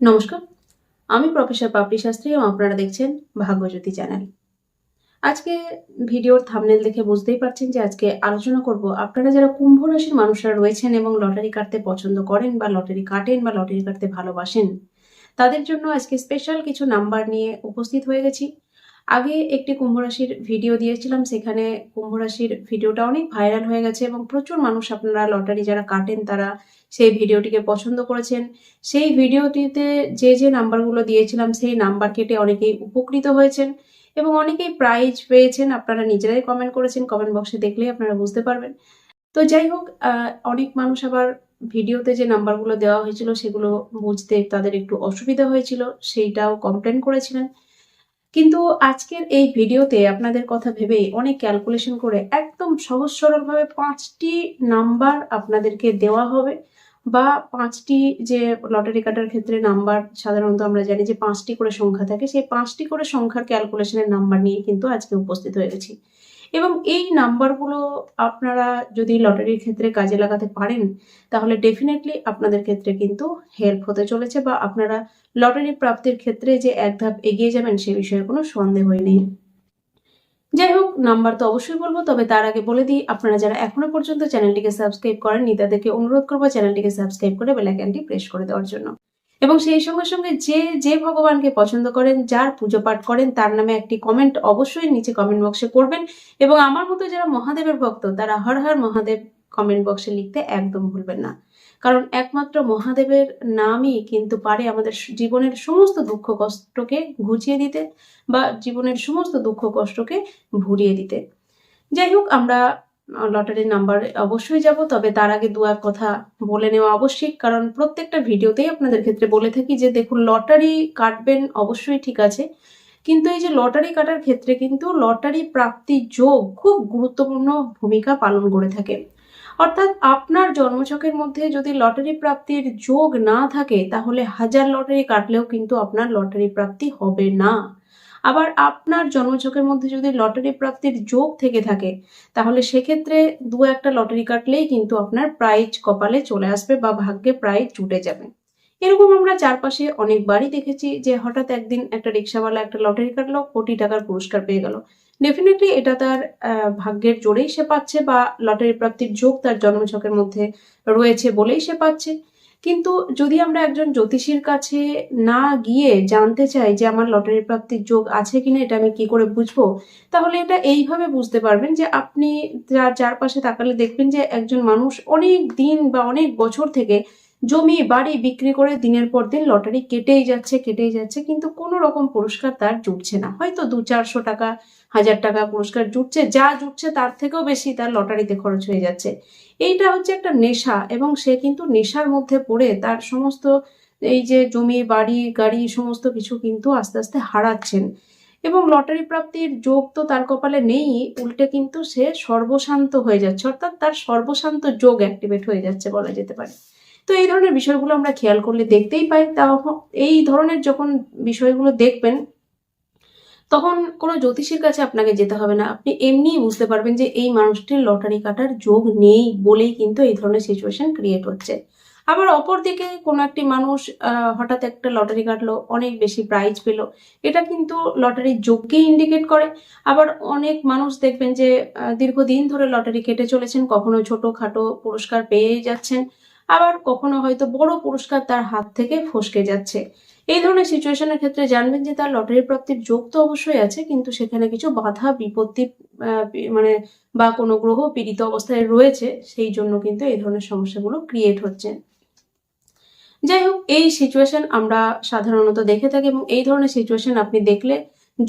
নমস্কার। আমি প্রফেসর পাপড়ি শাস্ত্রী এবং আপনারা দেখছেন ভাগ্যজ্যোতি চ্যানেল। আজকে ভিডিওর থামনেল দেখে বুঝতেই পারছেন যে আজকে আলোচনা করব আপনারা যারা কুম্ভ রাশির মানুষরা রয়েছেন এবং লটারি কাটতে পছন্দ করেন বা লটারি কাটেন বা লটারি কাটতে ভালোবাসেন, তাদের জন্য আজকে স্পেশাল কিছু নাম্বার নিয়ে উপস্থিত হয়ে গেছি। আগে একটি কুম্ভ রাশির ভিডিও দিয়েছিলাম, সেখানে কুম্ভ রাশির ভিডিওটা অনেক ভাইরাল হয়ে গেছে এবং প্রচুর মানুষ আপনারা লটারি যারা কাটেন, তারা সেই ভিডিওটিকে পছন্দ করেছেন। সেই ভিডিওটিতে যে যে নাম্বারগুলো দিয়েছিলাম, সেই নাম্বার কেটে অনেকেই উপকৃত হয়েছেন এবং অনেকেই প্রাইজ পেয়েছেন। আপনারা নিজেরাই কমেন্ট করেছেন কমেন্ট বক্সে দেখলেই আপনারা বুঝতে পারবেন। তো যাই হোক অনেক মানুষ আবার ভিডিওতে যে নাম্বারগুলো দেওয়া হয়েছিল, সেগুলো বুঝতে তাদের একটু অসুবিধা হয়েছিল, সেইটাও কমপ্লেন করেছিলেন। কিন্তু আজকের এই ভিডিওতে আপনাদের কথা ভেবে অনেক ক্যালকুলেশন করে একদম সহজ সরলভাবে পাঁচটি নাম্বার আপনাদেরকে দেওয়া হবে বা পাঁচটি যে লটারি কাটার ক্ষেত্রে নাম্বার সাধারণত আমরা জানি যে পাঁচটি করে সংখ্যা থাকে, সেই পাঁচটি করে সংখ্যার ক্যালকুলেশনের নাম্বার নিয়ে কিন্তু আজকে উপস্থিত হয়ে গেছি। এবং এই নাম্বারগুলো আপনারা যদি লটারির ক্ষেত্রে কাজে লাগাতে পারেন, তাহলে ডেফিনেটলি আপনাদের ক্ষেত্রে কিন্তু হেল্প হতে চলেছে বা আপনারা লটারি প্রাপ্তির ক্ষেত্রে যে এক ধাপ এগিয়ে যাবেন, সে বিষয়ে কোনো সন্দেহই নেই। যাই হোক নাম্বার তো অবশ্যই বলব, তবে তার আগে বলে দিই, আপনারা যারা এখনও পর্যন্ত চ্যানেলটিকে সাবস্ক্রাইব করেননি, তাদেরকে অনুরোধ করব চ্যানেলটিকে সাবস্ক্রাইব করে বেলাইকানটি প্রেস করে দেওয়ার জন্য। এবং সেই সঙ্গে সঙ্গে যে যে ভগবানকে পছন্দ করেন, যার পুজো পাঠ করেন, তার নামে একটি কমেন্ট অবশ্যই নিচে কমেন্ট বক্সে করবেন। এবং আমার মতো যারা মহাদেবের ভক্ত, তারা হর হর মহাদেব কমেন্ট বক্সে লিখতে একদম ভুলবেন না। কারণ একমাত্র মহাদেবের নামই কিন্তু পারে আমাদের জীবনের সমস্ত দুঃখ কষ্টকে ঘুচিয়ে দিতে বা জীবনের সমস্ত দুঃখ কষ্টকে ভুলিয়ে দিতে। যাই হোক, আমরা লটারির নাম্বার অবশ্যই যাব, তবে তার আগে দু এক কথা বলে নেওয়া আবশ্যিক, কারণ প্রত্যেকটা ভিডিওতেই আপনাদের ক্ষেত্রে বলে থাকি যে, দেখুন লটারি কাটবেন অবশ্যই ঠিক আছে, কিন্তু এই যে লটারি কাটার ক্ষেত্রে কিন্তু লটারি প্রাপ্তি যোগ খুব গুরুত্বপূর্ণ ভূমিকা পালন করে থাকে। অর্থাৎ আপনার জন্মছকের মধ্যে যদি লটারি প্রাপ্তির যোগ না থাকে, তাহলে হাজার লটারি কাটলেও কিন্তু আপনার লটারি প্রাপ্তি হবে না। আবার আপনার জন্মছকের মধ্যে যদি লটারি প্রাপ্তির যোগ থেকে থাকে, তাহলে সেক্ষেত্রে দু একটা লটারি কাটলেই কিন্তু আপনার প্রাইজ কপালে চলে আসবে বা ভাগ্যে প্রাইজ জুটে যাবে। এরকম আমরা চারপাশে অনেকবারই দেখেছি যে হঠাৎ একদিন একটা রিক্সাওয়ালা একটা লটারি কাটলো, কোটি টাকার পুরস্কার পেয়ে গেল। ডেফিনেটলি এটা তার ভাগ্যের জোরেই সে পাচ্ছে বা লটারি প্রাপ্তির যোগ তার জন্মছকের মধ্যে রয়েছে বলেই সে পাচ্ছে। কিন্তু যদি আমরা একজন জ্যোতিষীর কাছে না গিয়ে জানতে চাই যে আমার লটারি প্রাপ্তির যোগ আছে কিনা, এটা আমি কি করে বুঝব? তাহলে এটা এইভাবে বুঝতে পারবেন যে আপনি যার চারপাশে তাকালে দেখবেন যে একজন মানুষ অনেক দিন বা অনেক বছর থেকে জমি, বাড়ি বিক্রি করে দিনের পর দিন লটারি কেটেই যাচ্ছে কেটেই যাচ্ছে, কিন্তু কোনো রকম পুরস্কার তার জুটছে না। হয়তো দু চারশো টাকা, হাজার টাকা পুরস্কার জুটছে, যা জুটছে তার থেকেও বেশি তার লটারিতে খরচ হয়ে যাচ্ছে। এইটা হচ্ছে একটা নেশা এবং সে কিন্তু নেশার মধ্যে পড়ে, তার সমস্ত এই যে জমি, বাড়ি, গাড়ি, সমস্ত কিছু কিন্তু আস্তে আস্তে হারাচ্ছেন। এবং লটারি প্রাপ্তির যোগ তো তার কপালে নেই, উল্টে কিন্তু সে সর্বশান্ত হয়ে যাচ্ছে, অর্থাৎ তার সর্বশান্ত যোগ অ্যাক্টিভেট হয়ে যাচ্ছে বলা যেতে পারে। তো এই ধরনের বিষয়গুলো আমরা খেয়াল করলে দেখতেই পাই। তা এই ধরনের যখন বিষয়গুলো দেখবেন তখন কোনো জ্যোতিষীর কাছে আপনাকে যেতে হবে না। আপনি এমনিই বুঝতে পারবেন যে এই মানুষটির লটারি কাটার যোগ নেই বলেই কিন্তু এই ধরনের সিচুয়েশন ক্রিয়েট হচ্ছে। আবার অপরদিকে কোনো একটি মানুষ হঠাৎ একটা লটারি কাটলো, অনেক বেশি প্রাইজ পেল, এটা কিন্তু লটারির যোগকে ইন্ডিকেট করে। আবার অনেক মানুষ দেখবেন যে দীর্ঘদিন ধরে লটারি কেটে চলেছেন, কখনো ছোট খাটো পুরস্কার পেয়ে যাচ্ছেন, আবার কখনো হয়তো বড় পুরস্কার তার হাত থেকে ফসকে যাচ্ছে। এই ধরনের সিচুয়েশনের ক্ষেত্রে জানবেন যে তার লটারি প্রাপ্তির যোগ তো অবশ্যই আছে, কিন্তু সেখানে কিছু বাধা, বিপত্তি মানে বা কোনো গ্রহ পীড়িত অবস্থায় রয়েছে, সেই জন্য কিন্তু এই ধরনের সমস্যাগুলো ক্রিয়েট হচ্ছে। যাই হোক, এই সিচুয়েশন আমরা সাধারণত দেখে থাকি এবং এই ধরনের সিচুয়েশন আপনি দেখলে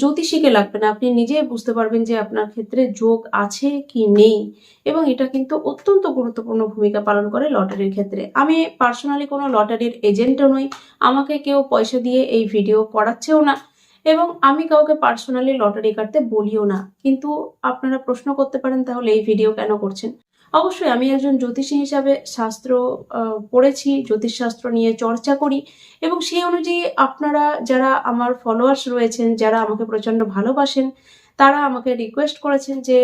জ্যোতিষীকে লাগবে না। আপনি নিজেই বুঝতে পারবেন যে আপনার ক্ষেত্রে যোগ আছে কি নেই এবং এটা কিন্তু অত্যন্ত গুরুত্বপূর্ণ ভূমিকা পালন করে লটারির ক্ষেত্রে। আমি পার্সোনালি কোনো লটারির এজেন্টও নই, আমাকে কেউ পয়সা দিয়ে এই ভিডিও করাচ্ছেও না এবং আমি কাউকে পার্সোনালি লটারি কাটতে বলিও না। কিন্তু আপনারা প্রশ্ন করতে পারেন, তাহলে এই ভিডিও কেন করছেন? অবশ্যই আমি একজন জ্যোতিষী হিসাবে শাস্ত্র পড়েছি, জ্যোতিষশাস্ত্র নিয়ে চর্চা করি এবং সেই অনুযায়ী আপনারা যারা আমার ফলোয়ার্স রয়েছেন, যারা আমাকে প্রচণ্ড ভালোবাসেন, তারা আমাকে রিকোয়েস্ট করেছেন যে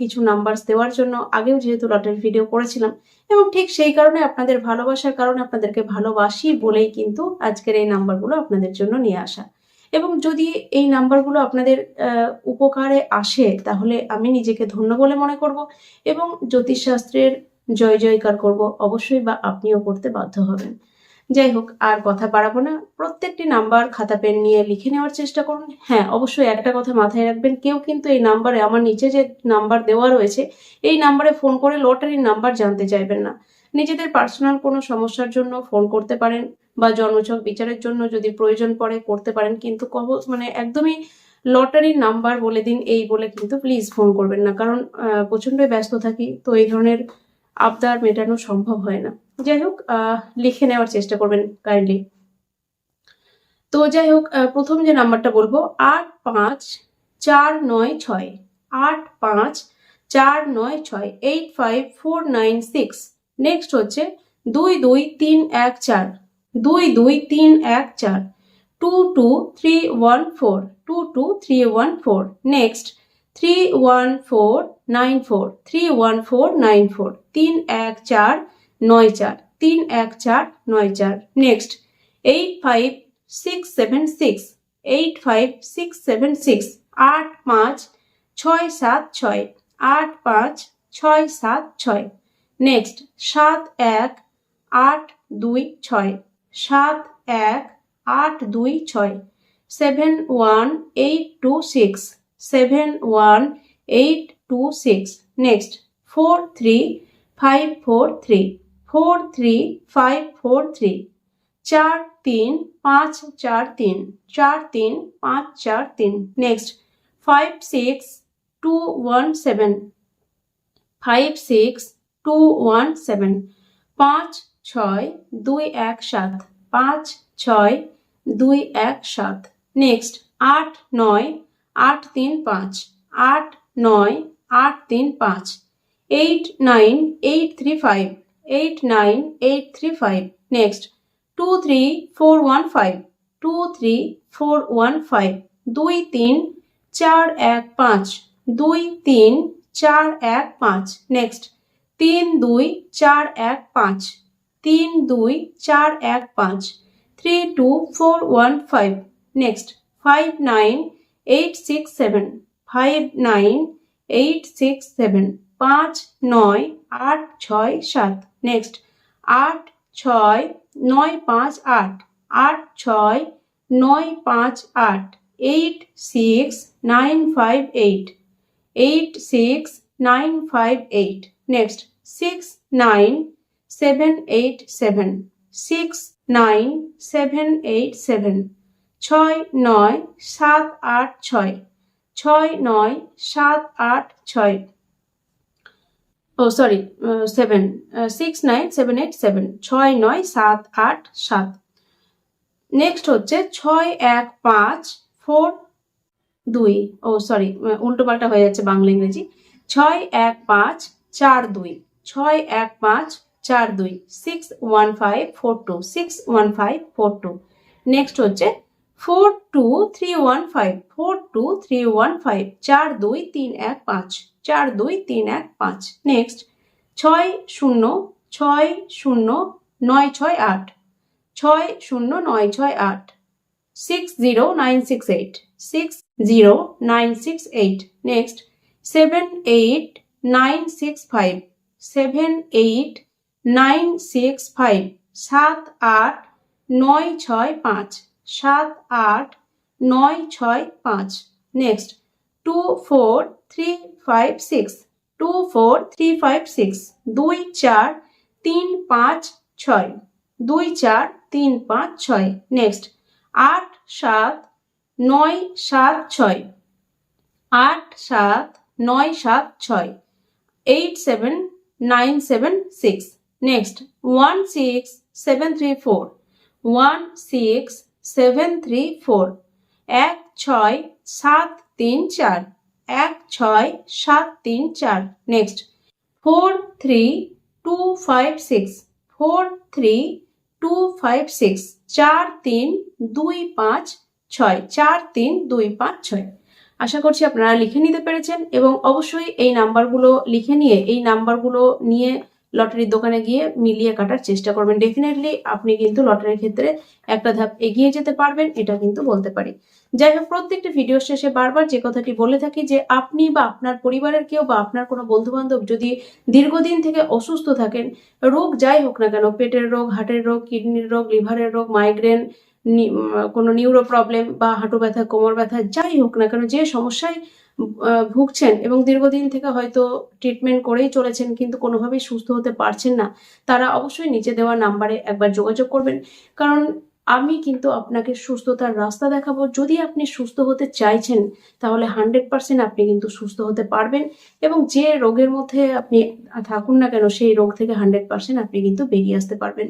কিছু নাম্বার দেওয়ার জন্য। আগেও যেহেতু লটারি ভিডিও করেছিলাম এবং ঠিক সেই কারণে আপনাদের ভালোবাসার কারণে আপনাদেরকে ভালোবাসি বলেই কিন্তু আজকের এই নাম্বারগুলো আপনাদের জন্য নিয়ে আসা। এবং যদি এই নাম্বারগুলো আপনাদের উপকারে আসে, তাহলে আমি নিজেকে ধন্য বলে মনে করব এবং জ্যোতিষশাস্ত্রের জয় জয়কার করব অবশ্যই বা আপনিও করতে বাধ্য হবেন। যাই হোক, আর কথা বাড়াবো না। প্রত্যেকটি নাম্বার খাতা, পেন নিয়ে লিখে নেওয়ার চেষ্টা করুন। হ্যাঁ অবশ্যই একটা কথা মাথায় রাখবেন, কেউ কিন্তু এই নাম্বারে, আমার নিচে যে নাম্বার দেওয়া রয়েছে, এই নাম্বারে ফোন করে লটারির নাম্বার জানতে চাইবেন না। নিজেদের পার্সোনাল কোনো সমস্যার জন্য ফোন করতে পারেন বা জন্মছক বিচারের জন্য যদি প্রয়োজন পড়ে, করতে পারেন। কিন্তু কব মানে একদমই লটারির নাম্বার বলে দিন, এই বলে কিন্তু প্লিজ ফোন করবেন না। কারণ প্রচণ্ডই ব্যস্ত থাকি, তো এই ধরনের আবদার মেটানো সম্ভব হয় না। যাই হোক লিখে নেওয়ার চেষ্টা করবেন কাইন্ডলি তো যাই হোক প্রথম যে নাম্বারটা বলব, আট পাঁচ চার নয় ছয়। আট পাঁচ চার নয় ছয় eight five four nine six next হচ্ছে দুই দুই তিন এক চার। দুই দুই তিন এক চার। Two two three one four. Two two three one four. Next, three one four nine four. Three one four nine four. তিন এক চার, নয় চার। তিন এক চার, নয় চার। Next, eight five six seven six. Eight five six seven six. আট পাঁচ ছয় সাত ছয়। আট পাঁচ ছয় সাত ছয়। নেক্সট, সাত এক আট দুই ছয়। সাত এক আট দুই ছয় seven one eight two six seven one eight two six next four three five four three four three five four three চার তিন পাঁচ চার তিন চার তিন পাঁচ চার তিন। Next five six two one seven five six two one seven পাঁচ ছয়, দুই এক সাত, পাঁচ ছয়, দুই এক সাত। নেক্সট, আট নয়, আট তিন পাঁচ, আট নয়, আট তিন পাঁচ। Eight nine, eight three five, eight nine, eight three five. Next, two three four one five, two three four one five, দুই তিন চার এক পাঁচ, দুই তিন চার এক পাঁচ। নেক্সট, তিন দুই চার এক পাঁচ। তিন দুই চার এক পাঁচ, three two four one five. Next five nine eight six seven five nine eight six seven পাঁচ নয় আট ছয় সাত নেক্সট আট ছয় নয় পাঁচ আট আট ছয় নয় পাঁচ আট eight six nine five eight eight six nine five eight next six nine seven eight seven six nine seven eight seven ছয় নয় সাত আট ছয় ছয় নয় সাত আট ছয়। ও sorry seven six nine seven eight seven ছয় নয় সাত আট সাত। নেক্সট হচ্ছে ছয় এক পাঁচ ফোর দুই। ও সরি উল্টো পাল্টা হয়ে যাচ্ছে বাংলা ইংরেজি। ছয় এক পাঁচ চার দুই, ছয় এক পাঁচ চার দুই six one five four two six one five four two next হচ্ছে four two three one five four two three one five চার দুই তিন এক পাঁচ, চার দুই তিন এক পাঁচ। নেক্সট ছয় শূন্য ছয় শূন্য, নয় ছয় আট, ছয় শূন্য, নয় ছয় আট six zero nine six eight six zero nine six eight next seven eight nine six five seven eight nine six five, সাত আট নয় ছয় পাঁচ, সাত আট নয় ছয় পাঁচ। Next, two four three five six, two four three five six, দুই চার তিন পাঁচ ছয়, দুই চার তিন পাঁচ ছয়। নেক্সট, আট সাত নয় সাত ছয়, আট সাত নয় সাত ছয়, eight seven nine seven six. Next one six seven three four one six seven three four এক ছয় সাত তিন চার. এক ছয় সাত তিন চার. Next four three two five six four three two five six চার তিন দুই পাঁচ ছয়. চার তিন দুই পাঁচ ছয়. আশা করছি আপনারা লিখে নিতে পেরেছেন এবং অবশ্যই এই নাম্বারগুলো লিখে নিয়ে, এই নাম্বারগুলো নিয়ে লটারির দোকানে গিয়ে মিলিয়ে কাটার চেষ্টা করবেন। ডেফিনেটলি আপনি কিন্তু লটারির ক্ষেত্রে একটা ধাপ এগিয়ে যেতে পারবেন, এটা কিন্তু বলতে পারি। যাই হোক, প্রত্যেকটা ভিডিও শেষে বারবার যে কথাটি বলে থাকি যে, আপনি বা আপনার পরিবারের কেউ বা আপনার কোনো বন্ধু বান্ধব যদি দীর্ঘদিন থেকে অসুস্থ থাকেন, রোগ যাই হোক না কেন, পেটের রোগ, হার্টের রোগ, কিডনির রোগ, লিভারের রোগ মাইগ্রেন কোনো নিউরো প্রবলেম বা হাঁটু ব্যথা, কোমর ব্যথা, যাই হোক না কেন, যে সমস্যায় ভুগছেন এবং দীর্ঘদিন থেকে হয়তো ট্রিটমেন্ট করেই চলেছেন কিন্তু কোনোভাবেই সুস্থ হতে পারছেন না, তারা অবশ্যই নিচে দেওয়া নাম্বারে একবার যোগাযোগ করবেন। কারণ আমি কিন্তু আপনাকে সুস্থতার রাস্তা দেখাবো। যদি আপনি সুস্থ হতে চাইছেন, তাহলে হান্ড্রেড পার্সেন্ট আপনি কিন্তু সুস্থ হতে পারবেন এবং যে রোগের মধ্যে আপনি থাকুন না কেন, সেই রোগ থেকে হান্ড্রেড পার্সেন্ট আপনি কিন্তু বেরিয়ে আসতে পারবেন।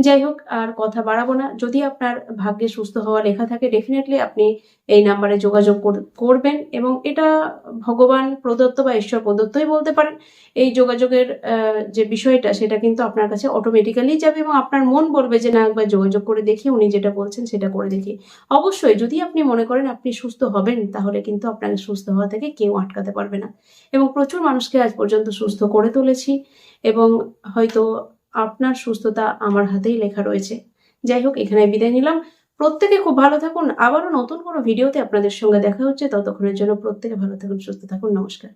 যাই হোক, আর কথা বাড়াবো না। যদি আপনার ভাগ্যে সুস্থ হওয়া লেখা থাকে ডেফিনেটলি আপনি এই নাম্বারে যোগাযোগ কর- করবেন এবং এটা ভগবান প্রদত্ত বা ঈশ্বর প্রদত্তই বলতে পারেন। এই যোগাযোগের যে বিষয়টা, সেটা কিন্তু আপনার কাছে অটোমেটিক্যালি যাবে এবং আপনার মন বলবে যে, না, একবার যোগাযোগ করে দেখি, উনি যেটা বলছেন সেটা করে দেখি। অবশ্যই, যদি আপনি মনে করেন আপনি সুস্থ হবেন, তাহলে কিন্তু আপনাকে সুস্থ হওয়া থেকে কেউ আটকাতে পারবে না। এবং প্রচুর মানুষকে আজ পর্যন্ত সুস্থ করে তুলেছি এবং হয়তো আপনার সুস্থতা আমার হাতেই লেখা রয়েছে। যাই হোক এখানে বিদায় নিলাম। প্রত্যেকে খুব ভালো থাকুন। আবারও নতুন কোনো ভিডিওতে আপনাদের সঙ্গে দেখা হচ্ছে। ততক্ষণের জন্য প্রত্যেকে ভালো থাকুন, সুস্থ থাকুন। নমস্কার।